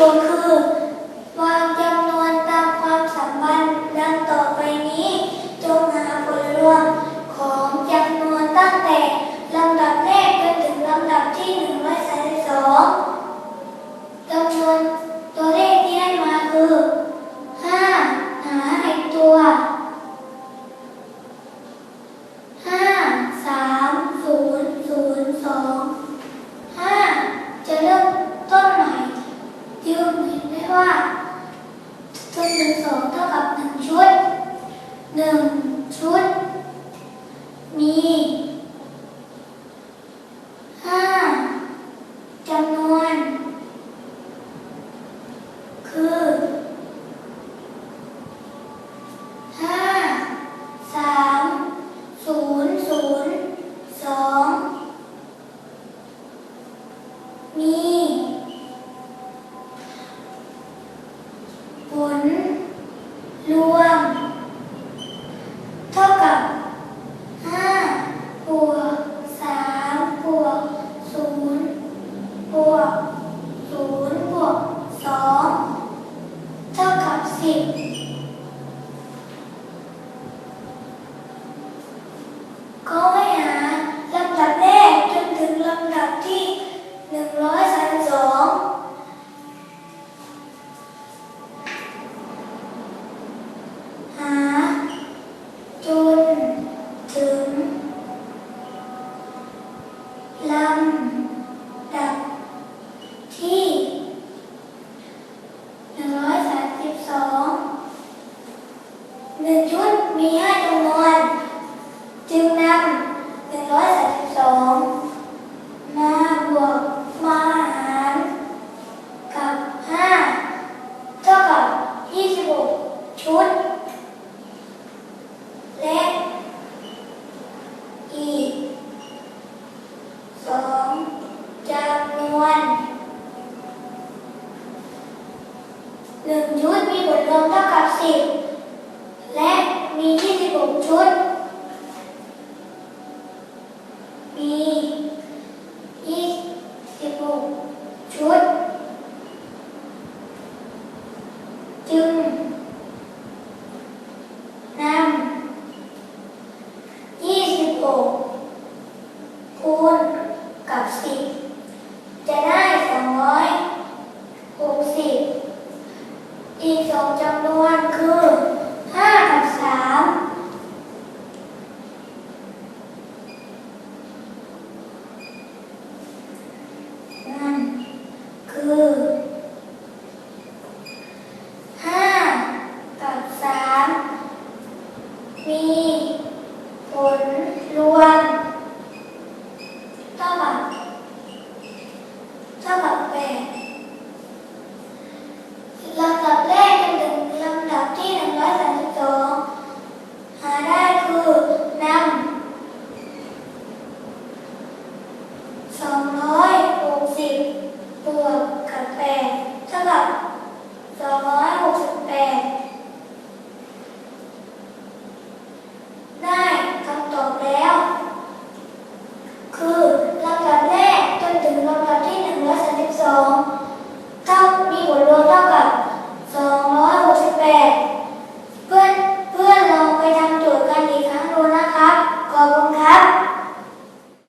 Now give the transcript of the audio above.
วงคือ วางจำนวนตามความสัมพันธ์ดังต่อไปนี้ จงหาผลรวมของจำนวนตั้งแต่ลำดับแรกจนถึงลำดับที่สองจำนวน ชุด มีห้าจำนวน คือห้าสามศูนย์ศูนย์สองมีผลรวม ลำดับที่ 132 1ชุดมีให้ หนึ่งชุดมีผลรวมเท่ากับสิบและมียี่สิบหกชุด มี